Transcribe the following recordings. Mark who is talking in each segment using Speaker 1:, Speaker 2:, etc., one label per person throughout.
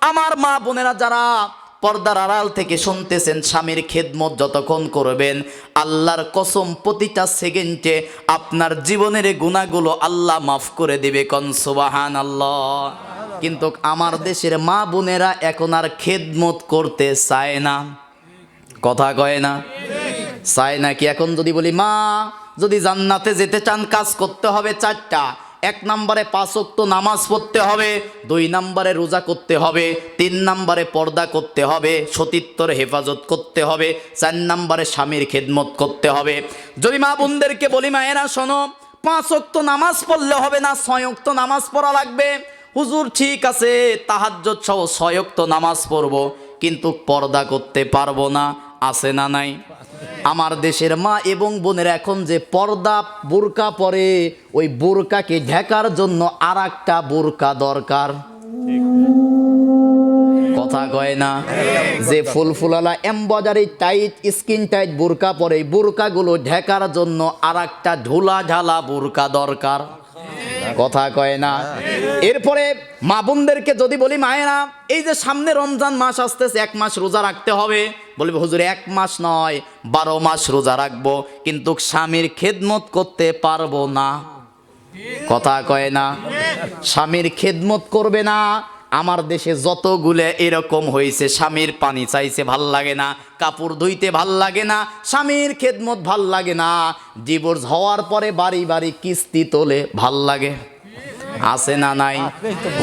Speaker 1: আমার মা বোনেরা যারা পর্দার আড়াল থেকে শুনতেছেন স্বামীর খেদমত যতক্ষণ করবেন, আল্লাহর কসম প্রতিটা সেকেন্ডে আপনার জীবনের গুণাগুলো আল্লাহ মাফ করে দেবে কনসুবাহান আল্লাহ কিন্তু আমার দেশের মা বোনেরা এখন আর খেদমত করতে চায় না। কথা কয় না? চায় না কি? এখন যদি বলি, মা, যদি জান্নাতে যেতে চান, কাজ করতে হবে চারটা এক নম্বরে পাঁচক্ত নামাজ পড়তে হবে, দুই নম্বরে রোজা করতে হবে, তিন নম্বরে পর্দা করতে হবে, সতীত্বর হেফাজত করতে হবে, চার নম্বরে স্বামীর খেদমত করতে হবে। যদি মা বোনদেরকে বলি, মায়েরা, শোনো, পাঁচ অক্ত নামাজ পড়লে হবে না, ছয় অক্ত নামাজ পড়া লাগবে। হুজুর, ঠিক আছে তাহাজ্জত সহ ছয় অক্ত নামাজ পড়ব, কিন্তু পর্দা করতে পারব না। আছে না নাই? আমার দেশের মা এবং বোনের এখন যে পর্দা বোরকা পরে, ওই বোরকাকে ঢেকার জন্য আর একটা বোরকা দরকার। কথা কয় না, যে ফুল ফুলালা এম্বজারি টাইট, স্কিন টাইট বোরকা পরে, বোরকাগুলো ঢেকার জন্য আর একটা ঢোলা ঢালা বোরকা দরকার। কথা কয় না। এরপরে মা বোনদেরকে যদি বলি, মায়েরা, এই যে সামনে রমজান মাস আসতেছে, এক মাস রোজা রাখতে হবে। বলবে, হুজুর, এক মাস নয়, বারো মাস রোজা রাখব, কিন্তু স্বামীর খেদমত করতে পারব না। কথা কয় না। স্বামীর খেদমত করবে না আমার দেশে যতগুলো এরকম হয়েছে, স্বামীর পানি চাইছে ভালো লাগে না, কাপড় ধুইতে ভালো লাগে না, স্বামীর খেদমত ভালো লাগে না ডিভোর্স হওয়ার পরে বাড়ি বাড়ি কিস্তি তোলে ভালো লাগে। আছে না নাই?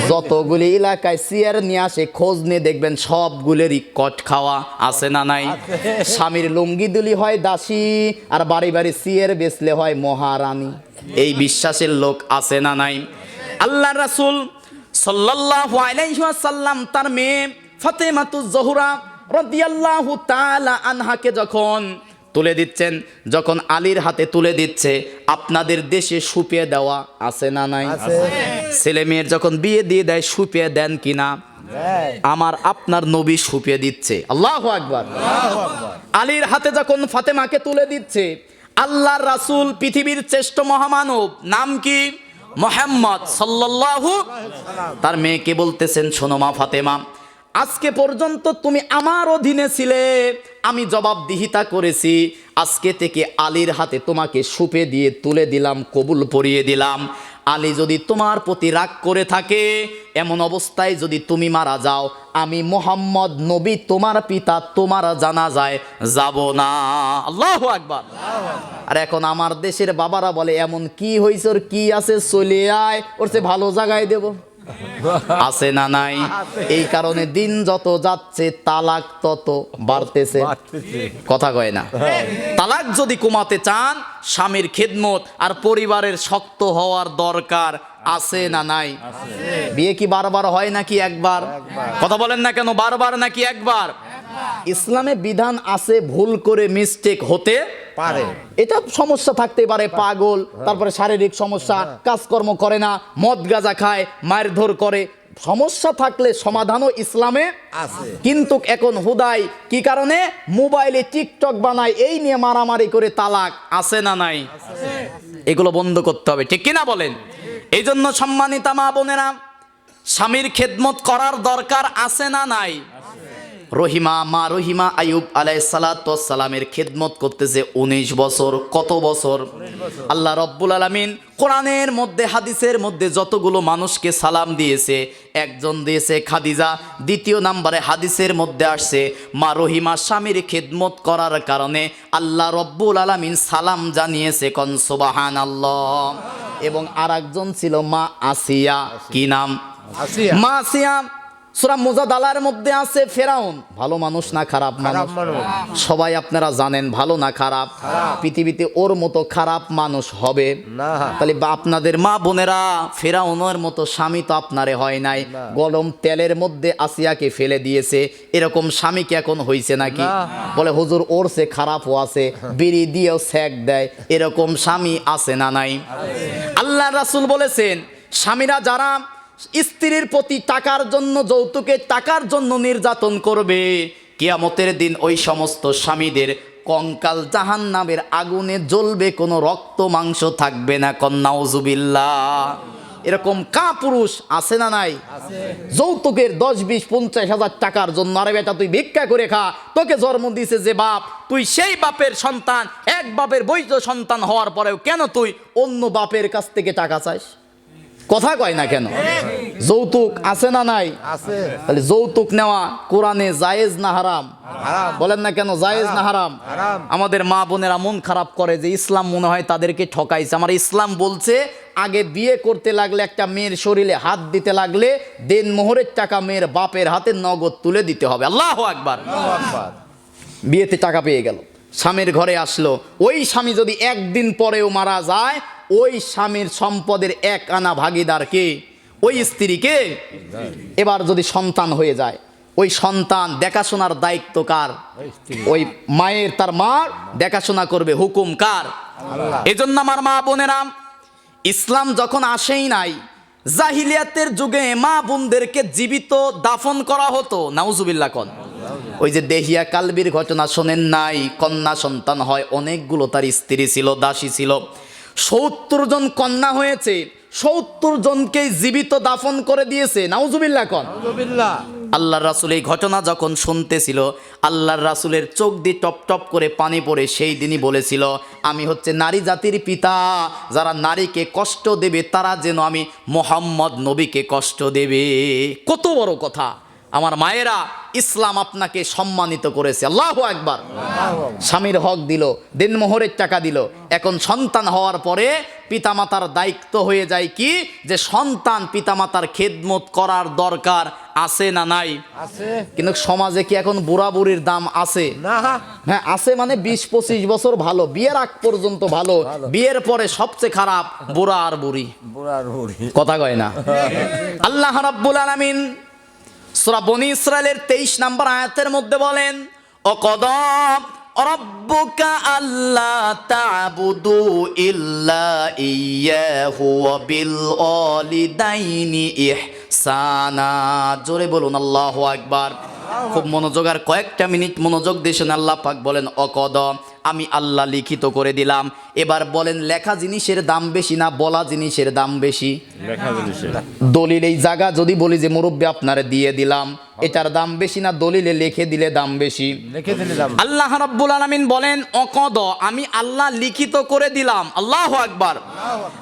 Speaker 1: যতগুলি এলাকায় সিয়ার নিয়ে আসে, খোঁজ নিয়ে দেখবেন সবগুলোরই কট খাওয়া আছে না নাই? স্বামীর লুঙ্গি দুলি হয় দাসী, আর বাড়ি বাড়ি সিয়ার বেচলে হয় মহারানী। এই বিশ্বাসের লোক আছে না নাই? আল্লাহ রাসূল সাল্লাল্লাহু আলাইহি তার মেয়ে ফাতেমাতুজ জোহরা রাদিয়াল্লাহু তাআলা আনহাকে যখন তুলে দিচ্ছেন যখন আলীর হাতে তুলে দিচ্ছে আপনাদের দেশে সুপিয়ে দেওয়া আছে না নাই? ছেলে মেয়ের যখন বিয়ে দিয়ে দেয় সুপিয়ে দেন কিনা আমার আপনার নবী সুপিয়ে দিচ্ছে। আল্লাহ আকবার। আলীর হাতে যখন ফাতেমাকে তুলে দিচ্ছে আল্লাহর রাসূল পৃথিবীর শ্রেষ্ঠ মহামানব নাম কি? মোহাম্মদ সাল্লাল্লাহু তার মেয়েকে বলতেছেন, শোনো মা ফাতেমা, আজকে পর্যন্ত তুমি আমার অধীনে ছিলে। আমি জবাবদিহিতা করেছি। আজকে থেকে আলীর হাতে তোমাকে সুপে দিয়ে তুলে দিলাম, কবুল পরিয়ে দিলাম। আলী যদি তোমার প্রতি রাগ করে থাকে, এমন অবস্থায় যদি তুমি মারা যাও, আমি মোহাম্মদ নবী তোমার পিতা তোমার জানা যায় যাব না। আল্লাহ আকবার। আর এখন আমার দেশের বাবারা বলে, এমন কি হয়েছে ওর কি আছে? চলে আয়। ওর সে ভালো জায়গায় দেব। আছে না নাই? এই কারণে দিন যত যাচ্ছে তালাক তত বাড়তেছে। কথা কয় না? তালাক যদি কমাতে চান স্বামীর খেদমত আর পরিবারের শক্ত হওয়ার দরকার আছে না নাই? বিয়ে কি বারবার হয় নাকি একবার। কথা বলেন না কেন বারবার নাকি একবার? ইসলামে বিধান আছে ভুল করে মিস্টেক হতে
Speaker 2: পারে।
Speaker 1: এটা সমস্যা থাকতে পারে পাগল তারপরে শারীরিক সমস্যা কাজকর্ম করে না মদ গাঁজা খায় মারধর করে। সমস্যা থাকলে সমাধানও ইসলামে
Speaker 2: আছে।
Speaker 1: কিন্তু এখন হুদাই কি কারণে? মোবাইলে টিকটক বানায় এই নিয়ে মারামারি করে তালাক আছে না নাই? এগুলো বন্ধ করতে হবে ঠিক কিনা বলেন? এই জন্য সম্মানিতা মা বোনেরা স্বামীর খেদমত করার দরকার আছে না নাই? রহিমা মা রহিমা আয়ুব আলাই সালামের খেদমত করতেছে উনিশ বছর। কত বছর? আল্লাহ রব্বুল আলমিন কোরআনের মধ্যে হাদিসের মধ্যে যতগুলো মানুষকে সালাম দিয়েছে একজন দিয়েছে খাদিজা দ্বিতীয় নাম্বারে হাদিসের মধ্যে আসছে মা রহিমা স্বামীর খেদমত করার কারণে আল্লাহ রব্বুল আলমিন সালাম জানিয়েছে কনসোবাহান আল্লাহ এবং আর ছিল মা আসিয়া কি নাম?
Speaker 2: আসিয়া।
Speaker 1: মা আসিয়া সুরা মুজাদালার মধ্যে আছে ফেরাউন। ভালো মানুষ না খারাপ মানুষ? সবাই আপনারা জানেন ভালো না খারাপ? পৃথিবীতে ওর মতো খারাপ মানুষ হবে? তাহলে আপনাদের মা বোনেরা ফেরাউনের মতো স্বামী তো আপনারে হয় নাই। গরম তেলের মধ্যে আসিয়াকে ফেলে দিয়েছে। এরকম স্বামী কি এখন হয়েছে নাকি? বলে হুজুর ওর সে খারাপও আছে। বিড়ি দিয়েও স্যাক দেয়। এরকম স্বামী আছে না নাই? আল্লাহ রাসুল বলেছেন স্বামীরা যারা স্ত্রীর প্রতি টাকার জন্য, যৌতুকে টাকার জন্য নির্যাতন করবে। কিয়ামতের দিন ওই সমস্ত স্বামীদের কঙ্কাল জাহান নামের আগুনে জ্বলবে, কোনো রক্ত মাংস থাকবে না কন্যাউজুবিল্লা এরকম কা পুরুষ আছে না নাই? যৌতুকের দশ, বিশ, পঞ্চাশ হাজার টাকার জন্য, আরে বেটা, তুই ভিক্ষা করে খা, তোকে জন্ম দিছে যে বাপ, তুই সেই বাপের সন্তান, এক বাপের বৈধ সন্তান হওয়ার পরেও কেন তুই অন্য বাপের কাছ থেকে টাকা চাস? কথা কয় না কেন? যৌতুক আছে না নাই? তাহলে যৌতুক নেওয়া কোরআনে জায়েজ না হারাম। বলেন না কেন জায়েজ না হারাম। আমাদের মা বোনেরা মন খারাপ করে যে ইসলাম মনে হয় তাদেরকে ঠকাইছে। আমার ইসলাম বলছে আগে বিয়ে করতে লাগলে একটা মেয়ের শরীরে হাত দিতে লাগলে দেন মোহরের টাকা মেয়ের বাপের হাতে নগদ তুলে দিতে হবে। আল্লাহ আকবার। বিয়েতে টাকা পেয়ে গেল। স্বামীর ঘরে আসলো। ওই স্বামী যদি একদিন পরেও মারা যায় ওই স্বামীর সম্পদের এক আনা ভাগিদারকে ওই স্ত্রীকে এবার যদি সন্তান হয়ে যায় ওই সন্তান দেখাশোনার দায়িত্ব কার? ওই মায়ের তার মার দেখাশোনা করবে হুকুম কার? এজন্য আমার মা বোনেরা ইসলাম যখন আসেই নাই জাহিলিয়াতের যুগে মা বোনদেরকে জীবিত দাফন করা হতো নাউজুবিল্লাহ কন। ওই যে দেহিয়া কালবির ঘটনা শোনেন নাই কন্যা সন্তান হয় অনেকগুলো তার স্ত্রী ছিল দাসী ছিল। সত্তর জন কন্যা হয়েছে সত্তর জনকেই জীবিত দাফন করে দিয়েছে। নাউজুবিল্লাহ কন। আল্লাহর রাসুল এই ঘটনা যখন শুনতেছিল আল্লাহর রাসুলের চোখ দিয়ে টপ টপ করে পানি পড়ে সেই দিনই বলেছিল আমি হচ্ছে নারী জাতির পিতা যারা নারীকে কষ্ট দেবে তারা যেন আমি মোহাম্মদ নবীকে কষ্ট দেবে। কত বড় কথা। আমার মায়েরা ইসলাম আপনাকে সম্মানিত করেছে। আল্লাহ একবার স্বামীর হক দিল দিনমোহরের টাকা দিল। এখন সন্তান হওয়ার পরে পিতামাতার দায়িত্ব হয়ে যায় কি? যে সন্তান পিতামাতার খেদমত করার দরকার আছে না নাই?
Speaker 2: আছে।
Speaker 1: কিন্তু সমাজে কি এখন বুড়া বুড়ির দাম আছে? হ্যাঁ আছে মানে বিশ পঁচিশ বছর ভালো বিয়ের আগ পর্যন্ত ভালো। বিয়ের পরে সবচেয়ে খারাপ বুড়া আর বুড়ি।
Speaker 2: বুড়ার বুড়ি।
Speaker 1: কথা কয় না। আল্লাহ রাব্বুল আলামিন সূরা ইসরাইলের 23 নম্বর আয়াতের মধ্যে বলেন ও কদম রব্বুকা আল্লা তা'বুদু ইল্লা ইয়্যাহু ওয়া বিল ওয়ালিদাইনি ইহসানা। জোরে বলুন, আল্লাহু আকবার। খুব মনোযোগ আর কয়েকটা মিনিট মনোযোগ দিয়ে শুনে আল্লাহ পাক বলেন অকদম আমি আল্লাহ লিখিত করে দিলাম। এবার বলেন, লেখা জিনিসের দাম বেশি না, বলা জিনিসের দাম বেশি? দলিল এই জায়গা যদি বলি যে মুরব্বী আপনারে দিয়ে দিলাম এটার দাম বেশি না? দলিলে লিখে দিলে দাম বেশি। আল্লাহ রাব্বুল আলামিন বলেন অকদ আমি আল্লাহ লিখিত করে দিলাম। আল্লাহ আকবার।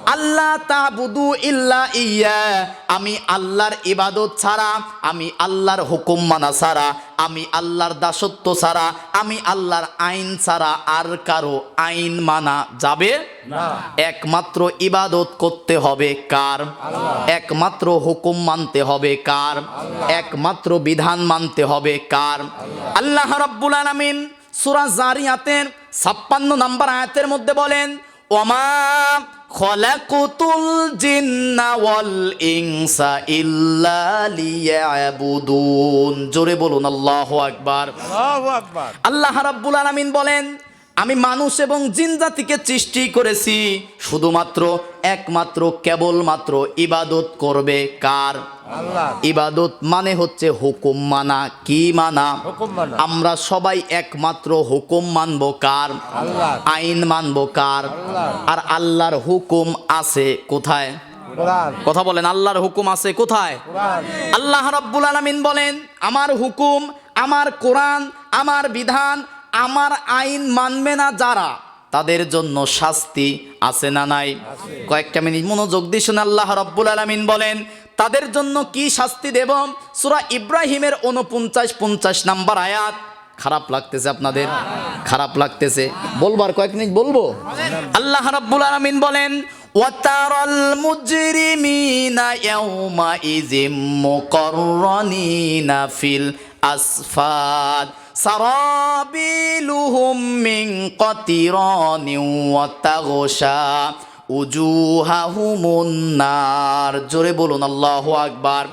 Speaker 1: আল্লাহ তাবুদু ইল্লা ইয়া। আমি আল্লাহর ইবাদত ছাড়া আমি আল্লাহর হুকুম মানা ছাড়া আমি আল্লাহর দাসত্ব ছাড়া আমি আল্লাহর আইন ছাড়া আর কারও আইন মানা যাবে না। একমাত্র ইবাদত করতে হবে কার? একমাত্র হুকুম মানতে হবে কার? একমাত্র বিধান মানতে হবে কার? আল্লাহ রাব্বুল আলামিন সূরা জারিয়াতের 56 নম্বর আয়াতের মধ্যে বলেন ওমা খলাকুতুল জিন্না ওয়াল ইনসা ইল্লা লিয়াবুদুন। জোরে বলুন আল্লাহু আকবার।
Speaker 2: আল্লাহু আকবার।
Speaker 1: আল্লাহ রাব্বুল আলামিন বলেন আমি মানুষ এবং জিন জাতিকে সৃষ্টি করেছি শুধুমাত্র একমাত্র কেবলমাত্র ইবাদত করবে কার? ইবাদত মানে হচ্ছে হুকুম মানা কি মানা? আমরা সবাই একমাত্র হুকুম মানব কার? আইন মানব কার? আর আল্লাহর হুকুম আছে কোথায়? কথা বলেন আল্লাহর হুকুম আছে কোথায়? আল্লাহ রাব্বুল আলামিন বলেন আমার হুকুম আমার কোরআন আমার বিধান আমার আইন মানবে না যারা, তাদের জন্য শাস্তি আছে না নাই? কয়েকটা মিনিট মনোযোগ দিয়ে শুনে আল্লাহ রাব্বুল আলামিন বলেন, তাদের জন্য কি শাস্তি দেব? সূরা ইব্রাহিমের 49 50 নাম্বার আয়াত। খারাপ লাগতেছে আপনাদের? খারাপ লাগতেছে। বলবার কয়েক মিনিট বলব? আল্লাহ রাব্বুল আলামিন বলেন ফিল আসফাদ। সারাবিলুহুম মিন কাতিরানিন ওয়া তাগশা উজুহাহুমুন নার। জোরে বলুন আল্লাহু আকবার।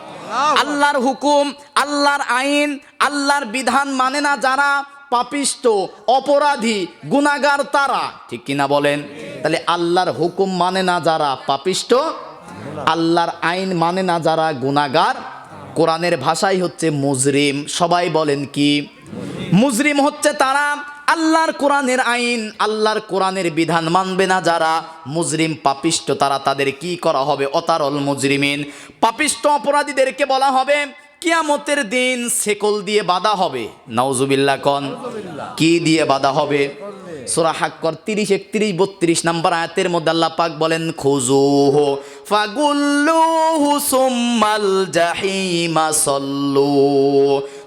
Speaker 1: আল্লাহর হুকুম আল্লাহর আইন আল্লাহর বিধান মানে না যারা পাপিষ্ট অপরাধী গুনাগার তারা। ঠিক কিনা বলেন? তাহলে আল্লাহর হুকুম মানে না যারা পাপিষ্ট আল্লাহর আইন মানে না যারা গুনাগার কোরআনের ভাষাই হচ্ছে মুজরিম। সবাই বলেন কি? মুজরিম হচ্ছে তারা আল্লাহর কোরআনের আইন, আল্লাহর কোরআনের বিধান মানবে না যারা। মুজরিম পাপিষ্ট, তারা তাদের কি করা হবে? অতারল মুজরিমিন। পাপিষ্ট অপরাধীদেরকে বলা হবে, কিয়ামতের দিন সেকল দিয়ে বাধা হবে। নাউজুবিল্লাহ কন, কি দিয়ে বাধা হবে? সোরা হাক্কর তিরিশ, একত্রিশ, বত্রিশ নাম্বার আয়াতের মধ্যে আল্লাহ পাক বলেন খুজুহু ফাগুল্লুহু সুম্মাল জাহিমা সল্লু।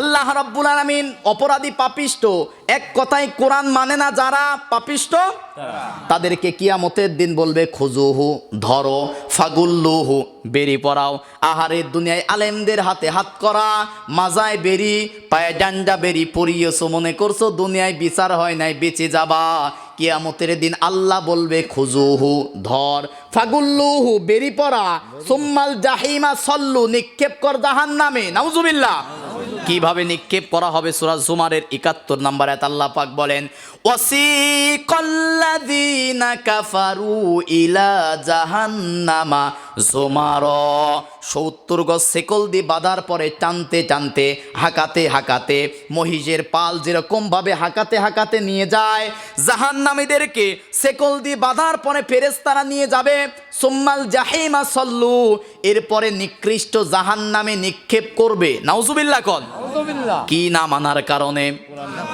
Speaker 1: আল্লাহ রাব্বুল আলামিন অপরাধী পাপিষ্ট। এক কথায় কোরআন মানে না যারা পাপিষ্ট? তাদেরকে কিয়ামতের দিন বলবে খুজুহু ধরো ফাগুল্লুহু বেরি পড়াও আহারের দুনিয়ায় আলেমদের হাতে হাত করা মাজায় বেরি পায়ে ডান্ডা বেরি পরিয়েছো মনে করছ দুনিয়ায় বিচার হয় নাই বেঁচে যাবা। কিয়ামতের দিন আল্লাহ বলবে খুজুহু ধর ফাগুল্লুহু বেরি পড়া সুম্মাল জাহিমা সল্লু নিক্ষেপ কর জাহান নামে নাউজুবিল্লাহ। কীভাবে নিক্ষেপ করা হবে সুরাজ জুমারের একাত্তর নাম্বার এত আল্লাহ পাক বলেন, ওয়াসিকাল্লাযীনা কাফারু ইলা জাহান্নামা জুমার সত্তর গজ সেকল দিয়ে বাঁধার পরে টানতে টানতে হাঁকাতে হাঁকাতে মহিষের পাল যেরকম ভাবে হাঁকাতে হাঁকাতে নিয়ে যায় জাহান্নামীদেরকে সেকল দিয়ে বাঁধার পরে ফেরেস্তারা নিয়ে যাবে। সোম্মাল জাহিমা সল্লু এরপরে নিকৃষ্ট জাহান্নামে নিক্ষেপ করবে। নাউজুবিল্লাহ কন। কি না মানার কারণে?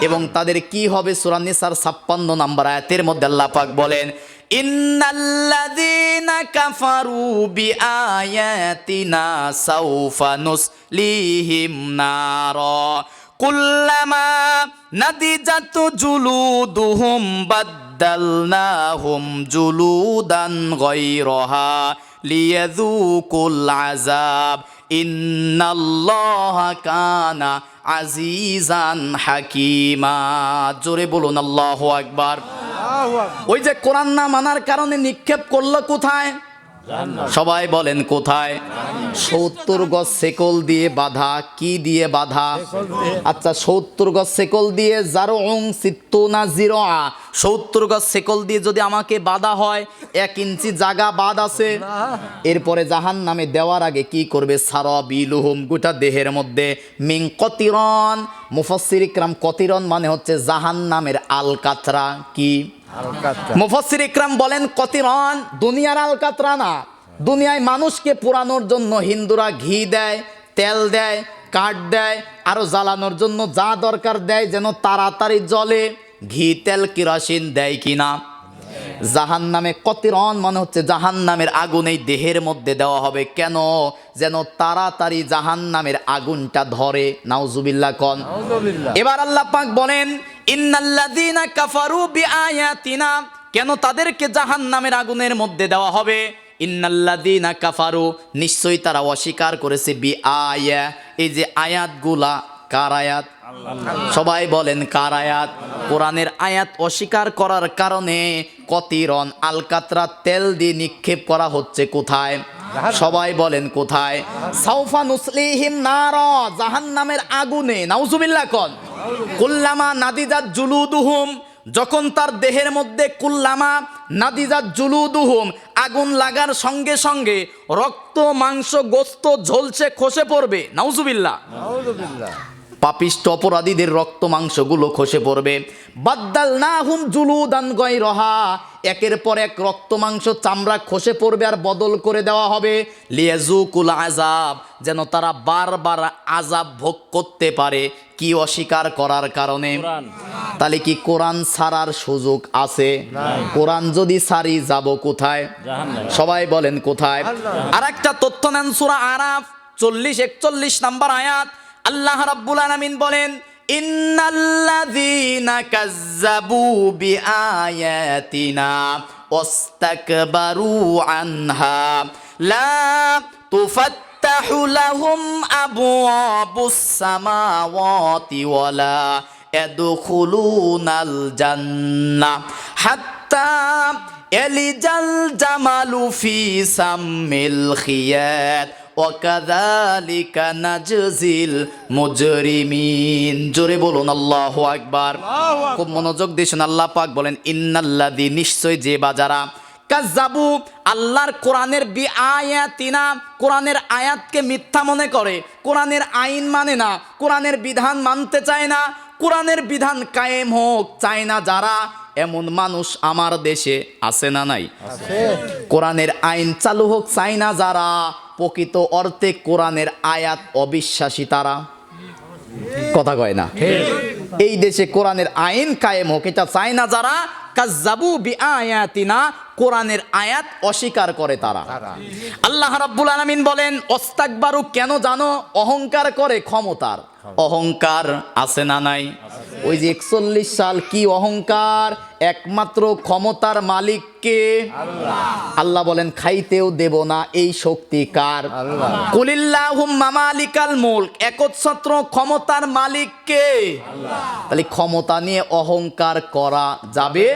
Speaker 1: এবং তাদের কি হবে? সুরানিসার ছাপ্পান্ন নাম্বার আয়াতের মধ্যে আল্লাহ পাক বলেন ইন্নাল্লাযীনা কাফারু বিআয়াতিনা সাউফা নুসলিহিম নারা। কুল্লামা নাদিজাত জুলুদুহুম বাদ্দালনাহুম জুলুদান গায়রাহা লিয়াযুকুল আযাব। ইন্নাল্লাহা কানা আজিজান হাকিমা। জোরে বলুন আল্লাহু আকবার। ওই যে কোরআন না মানার কারণে নিক্ষেপ করল কোথায়? সবাই বলেন কোথায়? সত্তর গজ সেকল দিয়ে বাধা, কি দিয়ে বাধা? আচ্ছা সত্তর গজ সেকল দিয়ে জারো ওং সিত্তুনা জিরো সত্তর গজ সেকল দিয়ে যদি আমাকে বাধা হয়, এক ইঞ্চি জাগা বাদ আছে। এরপরে জাহান নামে দেওয়ার আগে কি করবে? সারা বিলুহুম গোটা দেহের মধ্যে মিং কতিরন। মুফাসসির ইকরাম, কতিরন মানে হচ্ছে জাহান নামের আলকাতরা। কি? মুফাসসির ইকরাম বলেন, কতিরন, দুনিয়ার আলকাতরা না দুনিয়ায় মানুষকে পুরানোর জন্য হিন্দুরা ঘি দেয়, তেল দেয়, কাঠ দেয় আরও জ্বালানোর জন্য যা দরকার দেয় যেন তাড়াতাড়ি জ্বলে। ঘি, তেল, কিরোসিন দেয় কিনা জাহান নামে কতিরন মনে হচ্ছে জাহান নামের আগুন এই দেহের মধ্যে দেওয়া হবে। কেন? যেন তাড়াতাড়ি জাহান নামের আগুনটা ধরে। নাউজুবিল্লাহ কন। এবার আল্লাহ পাক বলেন ইন্নাল্লাযীনা কাফারু বিআয়াতিনা। কেন তাদেরকে জাহান নামের আগুনের মধ্যে দেওয়া হবে? ইন্নাল্লাযীনা কাফারু। নিশ্চয়ই তারা অস্বীকার করেছে বি আয়া এই যে আয়াতগুলা কার আয়াত? সবাই বলেন, কার আয়াত? কোরআনের আয়াত অস্বীকার করার কারণে কতিরন আলকাতরা তেল দিয়ে নিক্ষেপ করা হচ্ছে কোথায়? সবাই বলেন, কোথায়? সাউফা নুসলিহিম নার, জাহান্নামের আগুনে। নাউজুবিল্লাহ কন। কুল্লামা নাদিজাত জুলুদুহুম, যখন তার দেহের মধ্যে কুল্লামা নাদিজাত জুলুদুহুম, আগুন লাগার সঙ্গে সঙ্গে রক্ত, মাংস, গোস্ত ঝলসে খসে পড়বে। নাউজুবিল্লাহ। পাপিষ্ট অপরাধীদের রক্ত মাংসগুলো খসে পড়বে। বাদ্দাল না হুম জুলুদান গয় রহা একের পর এক রক্ত মাংস চামড়া খসে পড়বে আর বদল করে দেওয়া হবে। লিয়াজুকুল আজাব যেন তারা বারবার আজাব ভোগ করতে পারে কি অস্বীকার করার কারণে? তাহলে কি কোরআন ছাড়ার সুযোগ আছে? কোরআন যদি সারি যাব কোথায়? সবাই বলেন কোথায়? আর একটা তথ্য নেন সুরা আরাফ চল্লিশ একচল্লিশ নাম্বার আয়াত। আল্লাহ রাব্বুল আলামিন বলেন, ইন্নাল্লাযীনা কাজ্জাবু বিআয়াতিনা ওয়াস্তাকবারু আনহা লা তুফাত্তাহু লাহুম আবওয়াবুস সামাওয়াতি ওয়ালা ইয়াদখুলুনাল জান্নাহ হাত্তা এলিজাল জামালু ফি সাম্মিল খিয়াত ওয়াকাযালিকা নাজজিল মুজরিমিন। জোরে বলুন আল্লাহু আকবার। খুব মনোযোগ দিয়েছেন আল্লাহ পাক বলেন ইন্নাল্লাযী নিশ্চয় যে বাজারা কাজ্জাবু আল্লাহর কোরআনের বি আয়াতিনা কোরআনের আয়াতকে মিথ্যা মনে করে কোরআনের আইন মানে না কোরআনের বিধান মানতে চায় না কোরআনের বিধান কায়েম হোক চায় না যারা এমন মানুষ আমার দেশে আছে না নাই? কোরআনের আইন চালু হোক চায় না যারা প্রকৃত অর্থে কোরআনের আয়াত অবিশ্বাসী তারা। কথা কয় না? এই দেশে কোরআনের আইন কায়েম হোক এটা চায় না যারা কাজ্জাবু বি আয়াতিনা কোরআনের আয়াত অস্বীকার করে তারা। আল্লাহ রাব্বুল আলামিন বলেন ওস্তাকবারু কেন জানো? অহংকার করে ক্ষমতার। অহংকার আছে না নাই? ওই যে একচল্লিশ সাল কি অহংকার? একমাত্র ক্ষমতার মালিককে আল্লাহ। বলেন খাইতেও দেব না এই শক্তি কার? মামালিকাল মুলক একচ্ছত্র ক্ষমতার মালিককে তাহলে ক্ষমতা নিয়ে অহংকার করা যাবে?